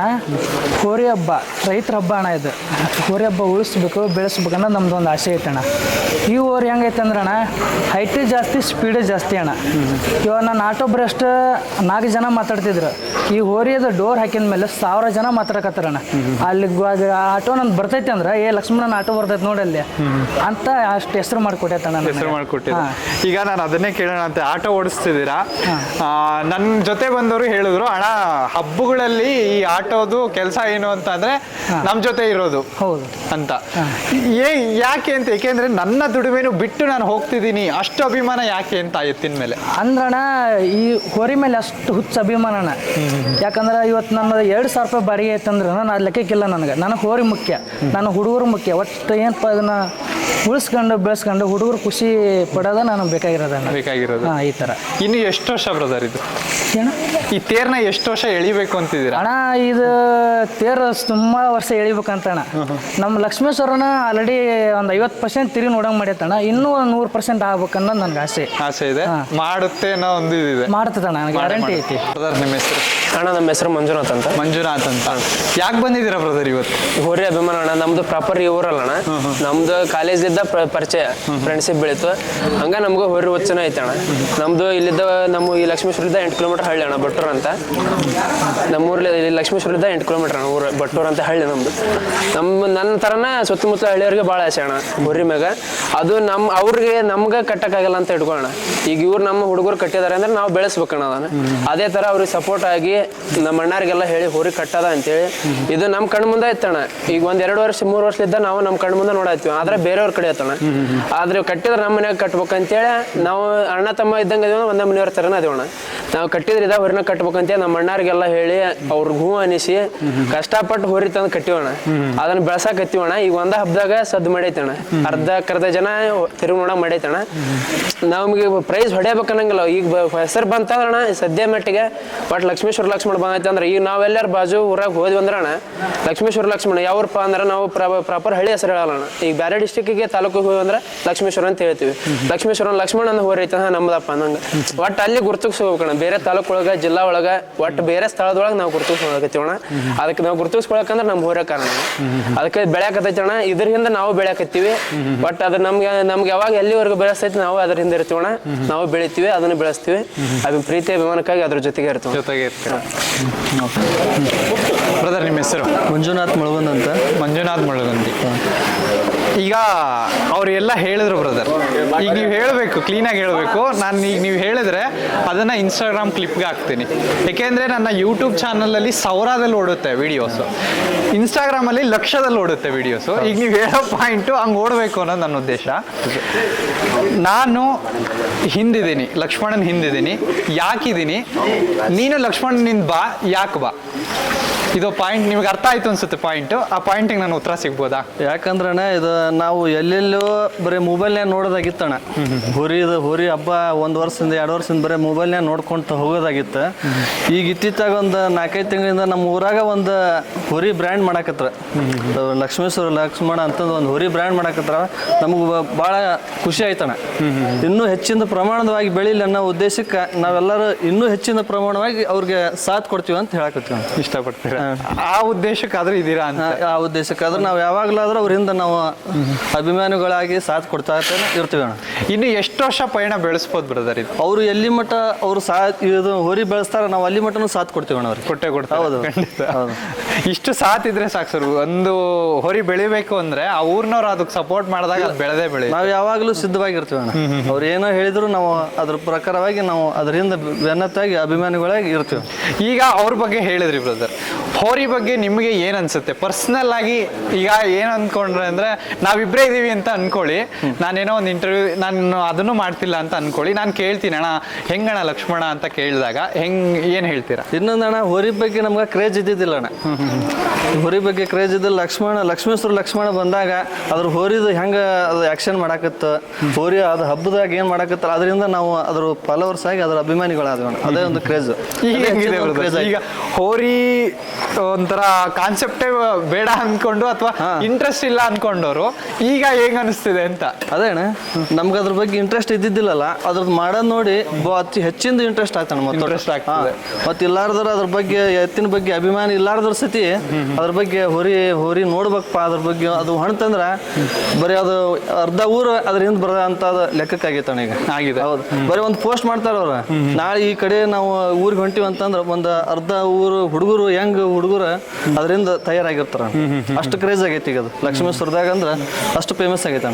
ಕೋರಿ ಹಬ್ಬ ರೈತರ ಹಬ್ಬ ಅಣ್ಣ ಇದು. ಹೋರಿ ಹಬ್ಬ ಉಳಿಸ್ಬೇಕು ಬೆಳೆಸ್ಬೇಕು ಅನ್ನೋ ನಮ್ದು ಒಂದು ಆಸೆ ಅಣ್ಣ. ಈ ಹೋರಿ ಹೆಂಗೈತೆ ಅಂದ್ರೆ ಅಣ್ಣ ಹೈಟ್ ಜಾಸ್ತಿ ಸ್ಪೀಡ್ ಜಾಸ್ತಿ ಅಣ್ಣ. ಇವಾಗ ನಾನು ಆಟೋ ಅಷ್ಟು ನಾಲ್ಕು ಜನ ಮಾತಾಡ್ತಿದ್ರು. ಈ ಹೋರಿಯದ ಡೋರ್ ಹಾಕಿದ ಮೇಲೆ ಸಾವಿರ ಜನ ಮಾತಾಡಕತ್ತಾರಣ್ಣ ಅಲ್ಲಿ ಆಟೋ ನಂದು ಬರ್ತೈತೆ ಅಂದ್ರೆ ಏ ಲಕ್ಷ್ಮಣನ ಆಟೋ ಬರ್ತೈತೆ ನೋಡಿ ಅಲ್ಲಿ. ಅಂತ ಅಷ್ಟು ಹೆಸರು ಮಾಡಿಕೊಟ್ಟೈತಣ್ಣ ಹೆಸರು ಈಗ ನಾನು ಅದನ್ನೇ ಕೇಳೋಣ ಅಂತ. ಆಟೋ ಓಡಿಸ್ತಿದ್ದೀರಾ? ನನ್ನ ಜೊತೆ ಬಂದವರು ಹೇಳಿದ್ರು ಅಣ್ಣ ಹಬ್ಬಗಳಲ್ಲಿ ಈ ಆಟೋದು ಕೆಲಸ ಏನು ಅಂತ ಅಂದ್ರೆ ನಮ್ಮ ಜೊತೆ ಇರೋದು ಹೌದು. ಅಂತ. ಏ ಯಾಕೆ ಅಂತ ಏಕೆಂದ್ರೆ ನನ್ನ ದುಡಿಮೆನು ಬಿಟ್ಟು ನಾನು ಹೋಗ್ತಿದ್ದೀನಿ. ಅಷ್ಟು ಅಭಿಮಾನ ಯಾಕೆ ಅಂತ ಎತ್ತಿನ ಮೇಲೆ? ಅಂದ್ರಣ ಈ ಹೋರಿ ಮೇಲೆ ಅಷ್ಟು ಹುಚ್ಚ ಅಭಿಮಾನನ. ಯಾಕಂದ್ರೆ ಇವತ್ತು ನನ್ನ ಎರಡು ಸಾವಿರ ರೂಪಾಯಿ ಬಾಡಿಗೆ ಐತಂದ್ರೆ ನಾನು ಅದು ಲೆಕ್ಕಕ್ಕಿಲ್ಲ ನನಗೆ. ನನಗೆ ಹೋರಿ ಮುಖ್ಯ. ನನ್ನ ಹುಡುಗರು ಮುಖ್ಯ. ಒಟ್ಟು ಏನಪ್ಪ ಅದನ್ನ ಉಳಿಸ್ಕೊಂಡು ಬೆಳೆಸ್ಕೊಂಡು ಹುಡುಗರು ಖುಷಿ ಪಡೋದ ನಾನು ಬೇಕಾಗಿರೋದನ್ನ ಬೇಕಾಗಿರೋದು. ಹಾಂ ಈ ಥರ. ಇನ್ನು ಎಷ್ಟು ವರ್ಷ ಬ್ರದರ್ ಇದು? ಏನು? ಈ ತೇರ್ನ ಎಷ್ಟು ವರ್ಷ ಎಳಿಬೇಕು ಅಂತಿದ್ದೀರಾ? ಅಣ್ಣ ಇದು ತೇರು ತುಂಬ ವರ್ಷ ಎಳಿಬೇಕಂತ ಅಣ್ಣ ನಮ್ಮ ಲಕ್ಷ್ಮೇಶ್ವರನ ಆಲ್ರೆಡಿ ಒಂದು ಐವತ್ತು ಪರ್ಸೆಂಟ್ ತಿರುಗಿ ನೋಡಂಗ್ ಮಾಡೈತಣ್ಣ ಇನ್ನೂ ಒಂದು ನೂರು ಪರ್ಸೆಂಟ್ ಆಗ್ಬೇಕನ್ನೋದು ನನಗೆ ಆಸೆ. ಆಸೆ ಇದೆ. ಮಾಡುತ್ತೆ ಅನ್ನೋ ಒಂದು ಇದೆ ಮಾಡುತ್ತೆ ನನಗೆ ಗ್ಯಾರಂಟಿ ಐತಿ. ನಿಮ್ಮ ಹೆಸರು? ಅಣ್ಣ ನಮ್ಮ ಹೆಸರು ಮಂಜುನಾಥ್ ಅಂತ. ಮಂಜುನಾಥ್ ಅಂತ. ಯಾಕೆ ಬಂದಿದ್ದೀರಾ ಬ್ರದರ್ ಇವತ್ತು? ಹೋರಿ ಅಭಿಮಾನ ಅಣ್ಣ ನಮ್ದು ಪ್ರಾಪರ್ ಇವರಲ್ಲ ಅಣ್ಣ. ನಮ್ದು ಕಾಲೇಜಿದ್ದ ಪರಿಚಯ ಫ್ರೆಂಡ್ಶಿಪ್ ಬೆಳೀತು. ಹಂಗ ನಮ್ಗೆ ಹೋರಿ ವಚನ ಐತೆ ಅಣ್ಣ. ನಮ್ದು ಇಲ್ಲಿದ್ದ ನಮ್ಮ ಈ ಲಕ್ಷ್ಮೇಶ್ವರದಿಂದ ಎಂಟು ಕಿಲೋಮೀಟರ್ ಹಳ್ಳಿ ಅಣ್ಣ ಬಟ್ಟೂರ್ ಅಂತ. ನಮ್ಮ ಊರಲ್ಲಿ ಇಲ್ಲಿ ಲಕ್ಷ್ಮೇಶ್ವರದಿಂದ ಎಂಟು ಕಿಲೋಮೀಟರ್ ಅಣ್ಣ ಊರು ಬಟ್ಟೂರ್ ಅಂತ ಹಳ್ಳಿ ನಮ್ದು. ನಮ್ಮ ನನ್ನ ಥರನ ಸುತ್ತಮುತ್ತ ಹಳ್ಳಿಯವ್ರಿಗೆ ಭಾಳ ಆಸೆ ಅಣ್ಣ ಹೊರಿ ಮ್ಯಾಗ. ಅದು ನಮ್ಮ ಅವ್ರಿಗೆ ನಮ್ಗೆ ಕಟ್ಟಕ್ಕಾಗಲ್ಲ ಅಂತ ಇಟ್ಕೊಳ್ಳೋಣ ಈಗ ಇವ್ರು ನಮ್ಮ ಹುಡುಗರು ಕಟ್ಟಿದ್ದಾರೆ ಅಂದ್ರೆ ನಾವು ಬೆಳೆಸ್ಬೇಕಣ್ಣ ಅದನ್ನ. ಅದೇ ಥರ ಅವ್ರಿಗೆ ಸಪೋರ್ಟ್ ಆಗಿ ನಮ್ಮ ಅಣ್ಣಾರಿಗೆಲ್ಲ ಹೇಳಿ ಹೋರಿ ಕಟ್ಟದ ಅಂತೇಳಿ. ಇದು ನಮ್ಮ ಕಣ್ಣ ಮುಂದೆ ಐತಣ್ಣ ಈಗ ಒಂದ್ ಎರಡು ವರ್ಷ, ಮೂರು ವರ್ಷದಿಂದ ನಾವು ನಮ್ಮ ಕಣ್ಣ ಮುಂದೆ ನೋಡತ್ತೀವಿ ಆದ್ರೆ ಬೇರೆಯವ್ರ ಕಡೆ ಐತಣ್ಣ ಆದ್ರೆ ಕಟ್ಟಿದ್ರೆ ನಮ್ಮ ಮನ್ಯಾಗ ಕಟ್ಬೇಕಂತೇಳಿ ನಾವು ಅಣ್ಣ, ತಮ್ಮ ಇದ್ದಂಗ ಒಂದ್ ಮನೆಯವ್ರ ತರನ ಅದೇವಣ ನಾವು ಕಟ್ಟಿದ್ರೆ ಇದ ಹೊರಿನ ಕಟ್ಬೇಕಂತೇಳಿ ನಮ್ಮ ಅಣ್ಣಾರಿಗೆಲ್ಲ ಹೇಳಿ ಅವ್ರ ಹೂ ಅನಿಸಿ ಕಷ್ಟಪಟ್ಟು ಹೊರಿ ತಂದು ಕಟ್ಟಿವಣ ಅದನ್ನ ಬೆಳ್ಸಾಕತ್ತೀವಣ್ಣ ಈಗ ಒಂದ ಹಬ್ಬದಾಗ ಸದ್ದು ಮಾಡೈತಣ್ಣ ಅರ್ಧ ಕರ್ಧ ಜನ ತಿರುಗಿ ನೋಡ ಮಾಡೈತಣ್ಣ ನಮ್ಗೆ ಪ್ರೈಸ್ ಹೊಡೆಯಬೇಕನ್ನಂಗಿಲ್ಲ. ಈಗ ಹೆಸರು ಬಂತಂದ್ರಣ ಸದ್ಯ ಮಟ್ಟಿಗೆ, ಬಟ್ ಲಕ್ಷ್ಮೇಶ್ವರ ಲಕ್ಷ್ಮಣ ಬಂದೈತೆ ಅಂದ್ರೆ ಈಗ ನಾವೆಲ್ಲರ ಬಾಜು ಊರಾಗ ಹೋದ್ವಿ ಅಂದ್ರಣ, ಲಕ್ಷ್ಮೇಶ್ವರ ಲಕ್ಷ್ಮಣ ಯಾವ್ರಪ್ಪ ಅಂದ್ರೆ ನಾವು ಪ್ರಾಪರ್ ಹಳ್ಳಿ ಹೆಸರು ಹೇಳೋಣ ಈಗ ಬೇರೆ ಡಿಸ್ಟಿಕ್ಕಿಗೆ ತಾಲೂಕಿಗೆ ಹೋಗಿ ಅಂದ್ರೆ ಲಕ್ಷ್ಮೇಶ್ವರ ಅಂತ ಹೇಳ್ತೀವಿ. ಲಕ್ಷ್ಮೇಶ್ವರ ಲಕ್ಷ್ಮಣ ಅಂತ ಹೋರೈತೆ ನಮ್ದಪ್ಪ ಅನ್ನಂಗೆ ಒಟ್ಟು ಅಲ್ಲಿ ಗುರುತಿಸ್ಕೋಬೇಕಣ್ಣ, ಬೇರೆ ತಾಲೂಕು ಒಳಗೆ, ಜಿಲ್ಲಾ ಒಳಗ, ಒಟ್ಟು ಬೇರೆ ಸ್ಥಳದೊಳಗ ನಾವು ಗುರುತಿಸ್ಕೊಳಕತ್ತೀವಣ್ಣ. ಅದಕ್ಕೆ ನಾವು ಗುರ್ತಿಸ್ಕೊಳಕಂದ್ರೆ ನಮ್ಮ ಹೋರ ಕಾರಣ. ಅದಕ್ಕೆ ಬೆಳ್ಯಾಕತ್ತೈತಣ್ಣ ಇದರಿಂದ ನಾವು ಬೆಳ್ಯಾಕತ್ತೀವಿ. ಬಟ್ ಅದು ನಮ್ಗೆ ನಮ್ಗೆ ಯಾವಾಗ ಎಲ್ಲಿವರೆಗೂ ಬೆಳೆಸ್ತೈತಿ ನಾವು ಅದ್ರ ಹಿಂದೆ ಇರ್ತೀವಣ್ಣ. ನಾವು ಬೆಳಿತೀವಿ, ಅದನ್ನ ಬೆಳೆಸ್ತೀವಿ. ಅದು ಪ್ರೀತಿ, ಅಭಿಮಾನಕ್ಕಾಗಿ ಅದ್ರ ಜೊತೆಗೆ ಇರ್ತೀವಿ ಜೊತೆಗೆ ಬ್ರದರ್ ನಿಮ್ಮ ಹೆಸರು? ಮಂಜುನಾಥ್ ಮುಳುಗಂದ್ ಅಂತ ಮಂಜುನಾಥ್ ಮುಳುಗಂದಿ ಈಗ ಅವ್ರು ಎಲ್ಲ ಹೇಳಿದ್ರು ಬ್ರದರ್ ಈಗ ನೀವು ಹೇಳಬೇಕು ಕ್ಲೀನಾಗಿ ಹೇಳಬೇಕು. ನಾನು ಈಗ ನೀವು ಹೇಳಿದ್ರೆ ಅದನ್ನು ಇನ್ಸ್ಟಾಗ್ರಾಮ್ ಕ್ಲಿಪ್ಗೆ ಹಾಕ್ತೀನಿ. ಏಕೆಂದರೆ ನನ್ನ ಯೂಟ್ಯೂಬ್ ಚಾನಲಲ್ಲಿ ಸಾವಿರದಲ್ಲಿ ಓಡುತ್ತೆ ವಿಡಿಯೋಸು ಇನ್ಸ್ಟಾಗ್ರಾಮಲ್ಲಿ ಲಕ್ಷದಲ್ಲಿ ಓಡುತ್ತೆ ವಿಡಿಯೋಸು ಈಗ ನೀವು ಹೇಳೋ ಪಾಯಿಂಟು ಹಂಗೆ ಓಡಬೇಕು ಅನ್ನೋದು ನನ್ನ ಉದ್ದೇಶ. ನಾನು ಹಿಂದಿದ್ದೀನಿ, ಲಕ್ಷ್ಮಣನ್ ಹಿಂದಿದ್ದೀನಿ, ಯಾಕಿದ್ದೀನಿ? ನೀನು ಲಕ್ಷ್ಮಣನಿಂದ ಬಾ, ಯಾಕೆ ಬಾ? ಇದು ಪಾಯಿಂಟ್ ನಿಮ್ಗೆ ಅರ್ಥ ಆಯ್ತು ಅನ್ಸುತ್ತೆ ಪಾಯಿಂಟ್ ಆ ಪಾಯಿಂಟಿಗೆ ನಾನು ಉತ್ತರ ಸಿಗ್ಬೋದಾ? ಯಾಕಂದ್ರಣ್ಣ ಇದು ನಾವು ಎಲ್ಲೆಲ್ಲೋ ಬರೀ ಮೊಬೈಲ್ನ್ಯಾಗ ನೋಡೋದಾಗಿತ್ತಣ್ಣ ಹುರಿದು ಹುರಿ ಹಬ್ಬ ಒಂದು ವರ್ಷದಿಂದ ಎರಡು ವರ್ಷದಿಂದ ಬರೀ ಮೊಬೈಲ್ನ್ಯಾಗ ನೋಡ್ಕೊಂತ ಹೋಗೋದಾಗಿತ್ತು. ಈಗ ಇತ್ತಿತ್ತಾಗ ಒಂದು ನಾಲ್ಕೈದು ತಿಂಗಳಿಂದ ನಮ್ಮ ಊರಾಗ ಒಂದು ಹುರಿ ಬ್ರ್ಯಾಂಡ್ ಮಾಡಾಕತ್ರ. ಲಕ್ಷ್ಮೇಶ್ವರ ಲಕ್ಷ್ಮಣ ಅಂತಂದು ಒಂದು ಹುರಿ ಬ್ರ್ಯಾಂಡ್ ಮಾಡಾಕತ್ರ. ನಮಗೆ ಭಾಳ ಖುಷಿ ಆಯ್ತಣ. ಇನ್ನೂ ಹೆಚ್ಚಿನ ಪ್ರಮಾಣವಾಗಿ ಬೆಳೀಲಿ ಅನ್ನೋ ಉದ್ದೇಶಕ್ಕೆ ನಾವೆಲ್ಲರೂ ಇನ್ನೂ ಹೆಚ್ಚಿನ ಪ್ರಮಾಣವಾಗಿ ಅವ್ರಿಗೆ ಸಾಥ್ ಕೊಡ್ತೀವಿ ಅಂತ ಹೇಳಕತ್ತೀವಿ ಇಷ್ಟಪಡ್ತೀರಾ? ಆ ಉದ್ದೇಶಕ್ಕಾದ್ರೂ ಇದ್ದೀರಾ ಅಂತ. ಆ ಉದ್ದೇಶಕ್ಕಾದ್ರೆ ನಾವು ಯಾವಾಗಲಾದ್ರೂ ಅವರಿಂದ ನಾವು ಅಭಿಮಾನಿಗಳಾಗಿ ಸಾಥ್ ಕೊಡ್ತಾ ಇರ್ತಾನೆ ಇರ್ತೀವಿ ಅಣ್ಣ. ಇನ್ನು ಎಷ್ಟು ವರ್ಷ ಪಯಣ ಬೆಳೆಸ್ಬೋದು ಬ್ರದರ್ ಇದು? ಅವರು ಎಲ್ಲಿ ಮಟ್ಟ ಅವರು ಸಾಥ್ ಇದು ಹೊರಿ ಬೆಳೆಸ್ತಾರ ನಾವು ಅಲ್ಲಿ ಮಟ್ಟನು ಸಾಥ್ ಕೊಡ್ತೀವಿ ಅಣ್ಣ ಅವ್ರಿಗೆ. ಕೊಟ್ಟೆ ಕೊಡ್ತಾ ಹೌದು. ಖಂಡಿತ. ಹೌದು. ಇಷ್ಟು ಸಾಥ್ ಇದ್ರೆ ಸಾಕು ಸರ್ ಒಂದು ಹೊರಿ ಬೆಳಿಬೇಕು ಅಂದ್ರೆ ಆ ಊರ್ನವ್ರು ಅದಕ್ಕೆ ಸಪೋರ್ಟ್ ಮಾಡಿದಾಗ ಅದು ಬೆಳೆದೇ ಬೆಳೆ ನಾವು ಯಾವಾಗಲೂ ಸಿದ್ಧವಾಗಿರ್ತೀವಿ ಅಣ್ಣ. ಅವ್ರು ಏನೋ ಹೇಳಿದ್ರು ನಾವು ಅದ್ರ ಪ್ರಕಾರವಾಗಿ ನಾವು ಅದರಿಂದ ಬೆನ್ನತ್ತಾಗಿ ಅಭಿಮಾನಿಗಳಾಗಿ ಇರ್ತೀವಿ. ಈಗ ಅವ್ರ ಬಗ್ಗೆ ಹೇಳಿದ್ರಿ ಬ್ರದರ್ ಹೋರಿ ಬಗ್ಗೆ ನಿಮಗೆ ಏನು ಅನ್ಸುತ್ತೆ? ಪರ್ಸನಲ್ ಆಗಿ ಈಗ ಏನು ಅನ್ಕೊಂಡ್ರೆ ಅಂದ್ರೆ ನಾವಿಬ್ರೇ ಇದೀವಿ ಅಂತ ಅನ್ಕೊಳ್ಳಿ. ನಾನೇನೋ ಒಂದು ಇಂಟರ್ವ್ಯೂ ನಾನು ಅದನ್ನು ಮಾಡ್ತಿಲ್ಲ ಅಂತ ಅನ್ಕೊಳ್ಳಿ. ನಾನು ಕೇಳ್ತೀನಿ ಅಣ್ಣ ಹೆಂಗಣ್ಣ ಲಕ್ಷ್ಮಣ ಅಂತ ಕೇಳಿದಾಗ ಹೆಂಗ್ ಏನು ಹೇಳ್ತೀರಾ? ಇನ್ನೊಂದು ಅಣ್ಣ ಹೋರಿ ಬಗ್ಗೆ ನಮ್ಗೆ ಕ್ರೇಜ್ ಇದ್ದಿದ್ದಿಲ್ಲ ಅಣ್ಣ. ಹೋರಿ ಬಗ್ಗೆ ಕ್ರೇಜ್ ಇದ್ದಿಲ್ಲ ಲಕ್ಷ್ಮಣ ಲಕ್ಷ್ಮೇಶ್ವರ ಲಕ್ಷ್ಮಣ ಬಂದಾಗ ಅದ್ರ ಹೋರಿದು ಹೆಂಗೆ ಅದು ಆ್ಯಕ್ಷನ್ ಮಾಡಾಕತ್ತ ಹೋರಿ ಅದು ಹಬ್ಬದಾಗ ಏನು ಮಾಡಾಕತ್ತ ಅದರಿಂದ ನಾವು ಅದ್ರ ಫಾಲೋವರ್ಸ್ ಆಗಿ ಅದ್ರ ಅಭಿಮಾನಿಗಳಾದ್ವಿ ಅಣ್ಣ ಅದೇ ಒಂದು ಕ್ರೇಜ್ ಈಗ ಹೋರಿ ಒಂಥರ ಕಾನ್ಸೆಪ್ಟೇ ಬೇಡ ಅನ್ಕೊಂಡು ಅಥವಾ ಇಂಟ್ರೆಸ್ಟ್ ಇಲ್ಲ ಅನ್ಕೊಂಡವ್ರು. ಈಗ ಹೇಗ್ ಅನಿಸ್ತಿದೆ ಅಂತ? ಅದೇ ಅಣ್ಣ ನಮ್ಗೆ ಅದ್ರ ಬಗ್ಗೆ ಇಂಟ್ರೆಸ್ಟ್ ಇದ್ದಿದ್ದಿಲ್ಲಲ್ಲ ಅದ್ರದ್ದು ಮಾಡೋದ್ ನೋಡಿ ಬ- ಅತಿ ಹೆಚ್ಚಿಂದ ಇಂಟ್ರೆಸ್ಟ್ ಆಗ್ತಾನೆ ಮತ್ತೆ Interest ಆಗ್ತದೆ. ಮತ್ತೆ ಇಲ್ಲಾರ್ದ್ರ ಅದ್ರ ಬಗ್ಗೆ ಎತ್ತಿನ ಬಗ್ಗೆ ಅಭಿಮಾನಿ ಇಲ್ಲಾರ್ದ್ರ ಸತಿ ಅದ್ರ ಬಗ್ಗೆ ಹೊರಿ ಹೊರಿ ನೋಡ್ಬೇಕಪ್ಪ ಅದ್ರ ಬಗ್ಗೆ. ಅದು ಹೊಣ್ತಂದ್ರ ಬರೀ ಅದು ಅರ್ಧ ಊರು ಅದ್ರ ಹಿಂದ್ ಬರೋ ಅಂತ ಲೆಕ್ಕಕ್ಕಾಗೈತಣ್ಣ ಈಗ. ಆಗಿದೆ. ಹೌದು. ಬರೀ ಒಂದು ಪೋಸ್ಟ್ ಮಾಡ್ತಾರ ಅವ್ರ ನಾಳೆ ಈ ಕಡೆ ನಾವು ಊರಿಗೆ ಹೊಂಟಿವಿ ಅಂತಂದ್ರ ಒಂದು ಅರ್ಧ ಊರು ಹುಡುಗರು ಹೆಂಗ್ ಹುಡುಗರು ಅದರಿಂದ ತಯಾರಾಗಿರ್ತಾರ. ಅಷ್ಟು ಕ್ರೇಜ್ ಆಗೈತಿ ಈಗ ಅದು. ಲಕ್ಷ್ಮೇಶ್ವರದಾಗ ಅಂದ್ರೆ ಅಷ್ಟು ಫೇಮಸ್ ಆಗೈತೆ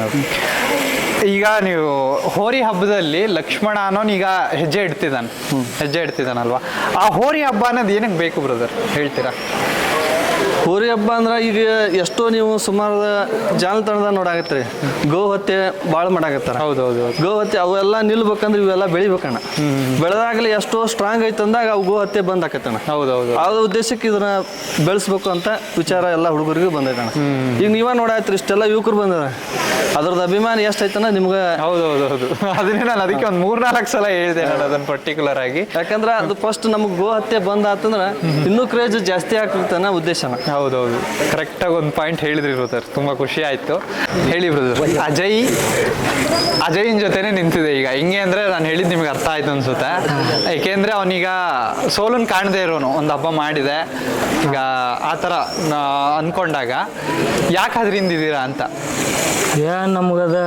ಈಗ ನೀವು ಹೋರಿ ಹಬ್ಬದಲ್ಲಿ ಲಕ್ಷ್ಮಣ ಅನ್ನೋನ್ ಈಗ ಹೆಜ್ಜೆ ಇಡ್ತಿದ್ದಾನೆ ಹೆಜ್ಜೆ ಇಡ್ತಿದ್ದಾನಲ್ವಾ ಆ ಹೋರಿ ಹಬ್ಬ ಅನ್ನೋದು ಏನಕ್ಕೆ ಬೇಕು ಬ್ರದರ್ ಹೇಳ್ತೀರಾ? ಹೋರಿ ಹಬ್ಬ ಅಂದ್ರೆ ಈಗ ಎಷ್ಟೋ ನೀವು ಸುಮಾರು ಜಾಲತಾಣದ ನೋಡಾಗತ್ತೆ ರೀ ಗೋ ಹತ್ಯೆ ಭಾಳ ಮಾಡಾಕತ್ತಾರ. ಹೌದು ಹೌದು ಗೋ ಹತ್ಯೆ ಅವೆಲ್ಲ ನಿಲ್ಬೇಕಂದ್ರೆ ಇವೆಲ್ಲ ಬೆಳಿಬೇಕಣ್ಣ. ಬೆಳೆದಾಗಲೇ ಎಷ್ಟೋ ಸ್ಟ್ರಾಂಗ್ ಐತಂದಾಗ ಅವು ಗೋ ಹತ್ಯೆ ಬಂದ್ ಆಕತ್ತಣ್ಣ. ಹೌದು ಹೌದು ಆ ಉದ್ದೇಶಕ್ಕೆ ಇದನ್ನ ಬೆಳೆಸ್ಬೇಕು ಅಂತ ವಿಚಾರ ಎಲ್ಲ ಹುಡುಗರಿಗೂ ಬಂದೈತಣ್ಣ. ಈಗ ನೀವ ನೋಡಾಯ್ತ್ರಿ ಇಷ್ಟೆಲ್ಲ ಯುವಕರು ಬಂದಾರ. ಅದ್ರದ್ದು ಅಭಿಮಾನ ಎಷ್ಟೈತನ ನಿಮ್ಗೆ? ಹೌದು ಹೌದು ಹೌದು *laughs* ಅದನ್ನೇ ನಾನು ಅದಕ್ಕೆ ಒಂದು ಮೂರ್ನಾಲ್ಕು ಸಲ ಹೇಳಿದೆ ನಾನು ಅದನ್ನು ಪರ್ಟಿಕ್ಯುಲರ್ ಆಗಿ. ಯಾಕಂದ್ರೆ ಅದು ಫಸ್ಟ್ ನಮ್ಗೆ ಗೋ ಹತ್ಯೆ ಬಂದ ಆತಂದ್ರೆ ಇನ್ನೂ ಕ್ರೇಜ್ ಜಾಸ್ತಿ ಆಗ್ತಿರ್ತಾನ ಉದ್ದೇಶನ. ಹೌದೌದು. ಕರೆಕ್ಟಾಗಿ ಒಂದು ಪಾಯಿಂಟ್ ಹೇಳಿದ್ರಿ ಬ್ರದರ್ ತುಂಬ ಖುಷಿ ಆಯಿತು. ಹೇಳಿ ಬ್ರದರ್ ಅಜಯ್ ಅಜಯ್ನ ಜೊತೆನೆ ನಿಂತಿದೆ ಈಗ. ಹಿಂಗೆ ಅಂದರೆ ನಾನು ಹೇಳಿದ್ದು ನಿಮ್ಗೆ ಅರ್ಥ ಆಯ್ತು ಅನ್ಸುತ್ತೆ. ಏಕೆಂದರೆ ಅವನೀಗ ಸೋಲನ್ನು ಕಾಣದೇ ಇರೋನು. ಒಂದು ಹಬ್ಬ ಮಾಡಿದೆ. ಈಗ ಆ ಥರ ಅನ್ಕೊಂಡಾಗ. ಯಾಕೆ ಅದರಿಂದ ಇದ್ದೀರಾ ಅಂತ? ಏ ನಮ್ಗದ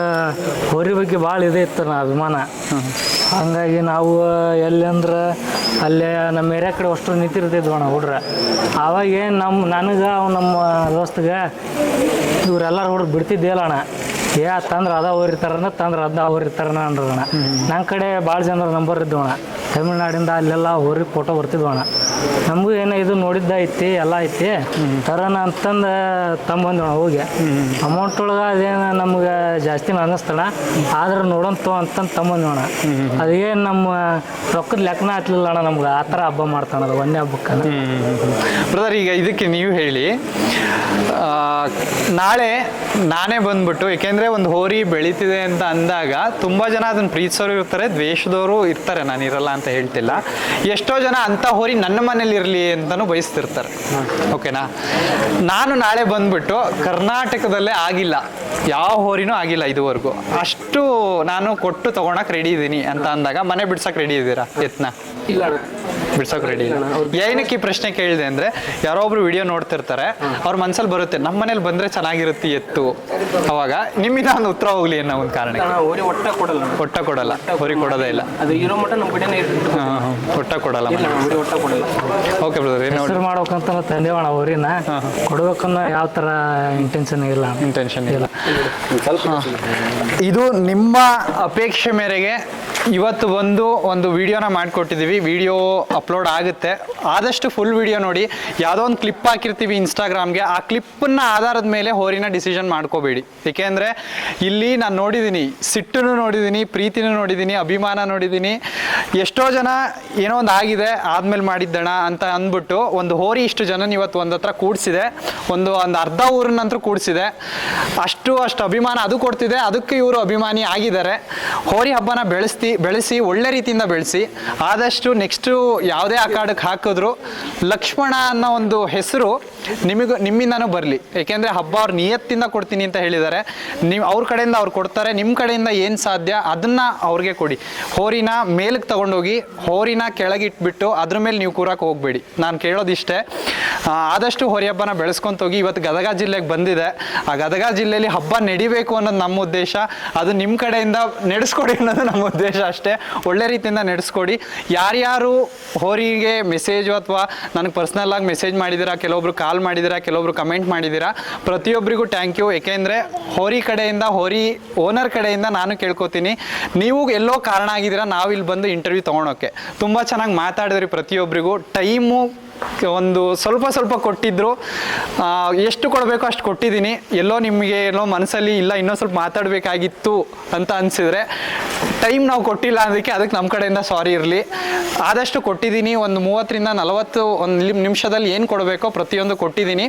ಹೋರಿ ಬಗ್ಗೆ ಭಾಳ ಇದೆ ಇತ್ತು ನಾ ಅಭಿಮಾನ. ಹಂಗಾಗಿ ನಾವು ಎಲ್ಲಿ ಅಂದ್ರೆ ಅಲ್ಲೇ ನಮ್ಮ ಏರಿಯಾ ಕಡೆ ಅಷ್ಟು ಅಣ್ಣ ಹುಡ್ರ. ಆವಾಗ ಏನು ನಮ್ಮ ನನಗೆ ಅವ್ನು ನಮ್ಮ ದೋಸ್ತಗೆ. ಇವರೆಲ್ಲರೂ ಹೊಡೆದು ಬಿಡ್ತಿದ್ದಿಲ್ಲ ಅಣ್ಣ. ಏ ತಂದ್ರೆ ಅದ ಹೋರಿತಾರನ ತಂದ್ರೆ ಅದ ಹೋರಿತಾರನ ಅಂದ್ರಣ್ಣ ನನ್ನ ಕಡೆ ಭಾಳ ಜನರ ನಂಬರ್ ಇದ್ದವು ಅಣ್ಣ. ತಮಿಳ್ನಾಡಿಂದ ಅಲ್ಲೆಲ್ಲ ಹೋರಿ ಫೋಟೋ ಬರ್ತಿದ್ವು ಅಣ್ಣ. ನಮಗೂ ಏನೋ ಇದು ನೋಡಿದ್ದ ಐತಿ, ಎಲ್ಲ ಐತಿ. ತರೋಣ ಅಂತಂದು ತಂಬಂದ ಹೋಗಿ. ಅಮೌಂಟ್ ಒಳಗೆ ಅದೇನು ನಮ್ಗೆ ಜಾಸ್ತಿ ಅನ್ನಿಸ್ತಣ ಆದ್ರೆ ನೋಡಂತು ಅಂತಂದು ಅಣ್ಣ ಅದೇನು ನಮ್ಮ ರೊಕ್ಕದ ಲೆಕ್ಕನ ಹಾಕ್ಲಿಲ್ಲ ಅಣ್ಣ ನಮ್ಗೆ. ಆ ಥರ ಹಬ್ಬ ಮಾಡ್ತಾನ ಅದು ಒಂದೇ ಹಬ್ಬಕ್ಕೆ. ಬ್ರದರ್ ಈಗ ಇದಕ್ಕೆ ನೀವು ಹೇಳಿ ನಾಳೆ ನಾನೇ ಬಂದ್ಬಿಟ್ಟು, ಏಕೆಂದರೆ ಒಂದು ಹೋರಿ ಬೆಳೀತಿದೆ ಅಂತ ಅಂದಾಗ ತುಂಬ ಜನ ಅದನ್ನು ಪ್ರೀತಿಸೋರು ಇರ್ತಾರೆ ದ್ವೇಷದವರು ಇರ್ತಾರೆ ನಾನು ಇರಲ್ಲ ಅಂತ ಹೇಳ್ತಿಲ್ಲ. ಎಷ್ಟೋ ಜನ ಅಂಥ ಹೋರಿ ನನ್ನ ಮನೇಲಿ ಇರಲಿ ಅಂತಲೂ ಬಯಸ್ತಿರ್ತಾರೆ. ಓಕೆನಾ? ನಾನು ನಾಳೆ ಬಂದ್ಬಿಟ್ಟು ಕರ್ನಾಟಕದಲ್ಲೇ ಆಗಿಲ್ಲ. ಯಾವ ಹೋರಿನೂ ಆಗಿಲ್ಲ ಇದುವರೆಗೂ. ಅಷ್ಟು ನಾನು ಕೊಟ್ಟು ತೊಗೊಳಕ್ಕೆ ರೆಡಿ ಇದ್ದೀನಿ ಅಂತ ಅಂದಾಗ ಮನೆ ಬಿಡ್ಸಕ್ಕೆ ರೆಡಿ ಇದ್ದೀರಾ? ಯತ್ನ. ಇಲ್ಲ ರೆಡಿ ರೆಡಿ ಏನಕ್ಕೆ ಈ ಪ್ರಶ್ನೆ ಕೇಳಿದೆ ಅಂದ್ರೆ ಯಾರೋ ಒಬ್ರು ವಿಡಿಯೋ ನೋಡ್ತಿರ್ತಾರೆ ಅವ್ರ ಮನ್ಸಲ್ಲಿ ಬರುತ್ತೆ ನಮ್ಮ ಮನೇಲಿ ಬಂದ್ರೆ ಚೆನ್ನಾಗಿರುತ್ತೆ ಎತ್ತು. ಅವಾಗ ನಿಮ್ಮಿಂದ ಒಂದು ಉತ್ತರ ಹೋಗ್ಲಿ ಅನ್ನೋ ಒಂದು ಕಾರಣಕ್ಕೆ. ಹೊಟ್ಟ ಹೋರಿ ಒಟ್ಟ ಕೊಡಲ್ಲ. ಒಟ್ಟ ಕೊಡಲ್ಲ. ಹೊರಿ ಕೊಡೋದೇ ಇಲ್ಲ. ಅದು ಇರೋ ಮಟ್ಟ ನಮ್ಮ ಕಡೆನೇ ಇರ್ತಿತ್ತು ಹಾ, ಹಾ, ಒಟ್ಟ ಕೊಡಲ್ಲ ಇಲ್ಲ ಒಟ್ಟ ಕೊಡಲ್ಲ. ಓಕೆ ಬ್ರದರ್ ಏನು ಹೆಸರು ಮಾಡ್ಬೇಕಂತ ತಂದೇವಣ ಹೋರಿನ ಕೊಡ್ಬೇಕನ್ನೋ ಯಾವ ಥರ ಇಂಟೆನ್ಷನ್ ಇಲ್ಲ. ಇಂಟೆನ್ಷನ್ ಇಲ್ಲ. ಇದು ನಿಮ್ಮ ಅಪೇಕ್ಷೆ ಮೇರೆಗೆ ಇವತ್ತು ಬಂದು ಒಂದು ವಿಡಿಯೋನ ಮಾಡಿಕೊಟ್ಟಿದ್ದೀವಿ ವಿಡಿಯೋ ಅಪ್ಲೋಡ್ ಆಗುತ್ತೆ. ಆದಷ್ಟು ಫುಲ್ ವಿಡಿಯೋ ನೋಡಿ. ಯಾವುದೋ ಒಂದು ಕ್ಲಿಪ್ ಹಾಕಿರ್ತೀವಿ ಇನ್ಸ್ಟಾಗ್ರಾಮ್ಗೆ ಆ ಕ್ಲಿಪ್ಪನ್ನ ಆಧಾರದ ಮೇಲೆ ಹೋರಿನ ಡಿಸಿಷನ್ ಮಾಡ್ಕೋಬೇಡಿ. ಏಕೆಂದರೆ ಇಲ್ಲಿ ನಾನು ನೋಡಿದ್ದೀನಿ ಸಿಟ್ಟನ್ನು ನೋಡಿದ್ದೀನಿ ಪ್ರೀತಿನೂ ನೋಡಿದ್ದೀನಿ ಅಭಿಮಾನ ನೋಡಿದ್ದೀನಿ ಎಷ್ಟೋ ಜನ ಏನೋ ಒಂದು ಆಗಿದೆ ಆದ್ಮೇಲೆ ಮಾಡಿದ್ದಣ ಅಂತ ಅಂದ್ಬಿಟ್ಟು ಒಂದು ಹೋರಿ ಇಷ್ಟು ಜನನ ಇವತ್ತು ಒಂದು ಹತ್ರ ಕೂಡಿಸಿದೆ. ಒಂದು ಒಂದು ಅರ್ಧ ಊರನ್ನಂತರೂ ಕೂಡಿಸಿದೆ. ಅಷ್ಟು ಅಷ್ಟು ಅಭಿಮಾನ ಅದು ಕೊಡ್ತಿದೆ. ಅದಕ್ಕೆ ಇವರು ಅಭಿಮಾನಿ ಆಗಿದ್ದಾರೆ. ಹೋರಿ ಹಬ್ಬನ ಬೆಳೆಸ್ತಿ, ಬೆಳೆಸಿ, ಒಳ್ಳೆ ರೀತಿಯಿಂದ ಬೆಳೆಸಿ. ಆದಷ್ಟು ನೆಕ್ಸ್ಟು ಯಾವುದೇ ಅಖಾಡಕ್ಕೆ ಹಾಕಿದ್ರು ಲಕ್ಷ್ಮಣ ಅನ್ನೋ ಒಂದು ಹೆಸರು ನಿಮಗೂ, ನಿಮ್ಮಿಂದನೂ ಬರಲಿ. ಏಕೆಂದರೆ ಹಬ್ಬ ಅವ್ರ ನಿಯತ್ತಿಂದ ಕೊಡ್ತೀನಿ ಅಂತ ಹೇಳಿದ್ದಾರೆ. ನೀವು ಅವ್ರ ಕಡೆಯಿಂದ ಅವ್ರು ಕೊಡ್ತಾರೆ. ನಿಮ್ಮ ಕಡೆಯಿಂದ ಏನು ಸಾಧ್ಯ ಅದನ್ನು ಅವ್ರಿಗೆ ಕೊಡಿ. ಹೋರಿನ ಮೇಲಕ್ಕೆ ತಗೊಂಡೋಗಿ, ಹೋರಿನ ಕೆಳಗಿಟ್ಬಿಟ್ಟು ಅದ್ರ ಮೇಲೆ ನೀವು ಕೂರಕ್ಕೆ ಹೋಗಬೇಡಿ. ನಾನು ಕೇಳೋದಿಷ್ಟೇ ಆದಷ್ಟು ಹೊರಿ ಹಬ್ಬನ ಬೆಳೆಸ್ಕೊಂತ ಹೋಗಿ ಇವತ್ತು ಗದಗ ಜಿಲ್ಲೆಗೆ ಬಂದಿದೆ. ಆ ಗದಗ ಜಿಲ್ಲೆಯಲ್ಲಿ ಹಬ್ಬ ನಡಿಬೇಕು ಅನ್ನೋದು ನಮ್ಮ ಉದ್ದೇಶ. ಅದು ನಿಮ್ಮ ಕಡೆಯಿಂದ ನಡೆಸ್ಕೊಡಿ ಅನ್ನೋದು ನಮ್ಮ ಉದ್ದೇಶ ಅಷ್ಟೇ. ಒಳ್ಳೆ ರೀತಿಯಿಂದ ನಡೆಸ್ಕೊಡಿ. ಯಾರ್ಯಾರು ಹೋರಿಗೆ ಮೆಸೇಜು ಅಥವಾ ನನಗೆ ಪರ್ಸ್ನಲ್ಲಾಗಿ ಮೆಸೇಜ್ ಮಾಡಿದ್ದೀರಾ ಕೆಲವೊಬ್ರು ಕಾಲ್ ಮಾಡಿದ್ದೀರಾ ಕೆಲವೊಬ್ರು ಕಮೆಂಟ್ ಮಾಡಿದ್ದೀರಾ ಪ್ರತಿಯೊಬ್ಬರಿಗೂ ಥ್ಯಾಂಕ್ ಯು ಏಕೆಂದರೆ ಹೋರಿ ಕಡೆಯಿಂದ, ಹೋರಿ ಓನರ್ ಕಡೆಯಿಂದ ನಾನು ಕೇಳ್ಕೊತೀನಿ. ನೀವು ಎಲ್ಲೋ ಕಾರಣ ಆಗಿದ್ದೀರಾ, ನಾವು ಇಲ್ಲಿ ಬಂದು ಇಂಟರ್ವ್ಯೂ ತೊಗೊಳೋಕ್ಕೆ ತುಂಬ ಚೆನ್ನಾಗಿ ಮಾತಾಡಿದ್ರಿ ಪ್ರತಿಯೊಬ್ಬರಿಗೂ ಟೈಮು ಒಂದು ಸ್ವಲ್ಪ ಸ್ವಲ್ಪ ಕೊಟ್ಟಿದ್ರು ಎಷ್ಟು ಕೊಡಬೇಕು ಅಷ್ಟು ಕೊಟ್ಟಿದ್ದೀನಿ. ಎಲ್ಲೋ ನಿಮಗೆ ಎಲ್ಲೋ ಮನಸ್ಸಲ್ಲಿ ಇಲ್ಲ, ಇನ್ನೊಂದು ಸ್ವಲ್ಪ ಮಾತಾಡಬೇಕಾಗಿತ್ತು ಅಂತ ಅನಿಸಿದ್ರೆ ಟೈಮ್ ನಾವು ಕೊಟ್ಟಿಲ್ಲ ಅದಕ್ಕೆ ಅದಕ್ಕೆ ನಮ್ಮ ಕಡೆಯಿಂದ ಸಾರಿ ಇರಲಿ. ಆದಷ್ಟು ಕೊಟ್ಟಿದ್ದೀನಿ ಒಂದು ಮೂವತ್ತರಿಂದ ನಲವತ್ತು, ಒಂದು ನಿಮಿಷದಲ್ಲಿ ಏನು ಕೊಡಬೇಕೋ ಪ್ರತಿಯೊಂದು ಕೊಟ್ಟಿದ್ದೀನಿ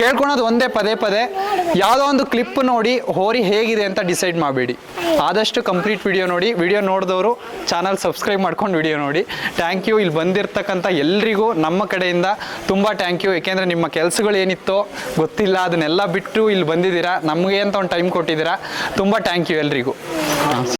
ಕೇಳ್ಕೊಳೋದು ಒಂದೇ ಪದೇ ಪದೇ, ಯಾವುದೋ ಒಂದು ಕ್ಲಿಪ್ ನೋಡಿ ಹೋರಿ ಹೇಗಿದೆ ಅಂತ ಡಿಸೈಡ್ ಮಾಡಬೇಡಿ. ಆದಷ್ಟು ಕಂಪ್ಲೀಟ್ ವಿಡಿಯೋ ನೋಡಿ ವಿಡಿಯೋ ನೋಡಿದವರು ಚಾನಲ್ ಸಬ್ಸ್ಕ್ರೈಬ್ ಮಾಡ್ಕೊಂಡು ವಿಡಿಯೋ ನೋಡಿ. ಥ್ಯಾಂಕ್ ಯು ಇಲ್ಲಿ ಬಂದಿರತಕ್ಕಂಥ ಎಲ್ರಿಗೂ ನಮ್ಮ ಕಡೆಯಿಂದ ತುಂಬ ಥ್ಯಾಂಕ್ ಯು ಏಕೆಂದರೆ ನಿಮ್ಮ ಕೆಲಸಗಳು ಏನಿತ್ತೋ ಗೊತ್ತಿಲ್ಲ, ಅದನ್ನೆಲ್ಲ ಬಿಟ್ಟು ಇಲ್ಲಿ ಬಂದಿದ್ದೀರಾ. ನಮಗೆ ಅಂತ ಒಂದು ಟೈಮ್ ಕೊಟ್ಟಿದ್ದೀರಾ. ತುಂಬ ಥ್ಯಾಂಕ್ ಯು ಎಲ್ರಿಗೂ.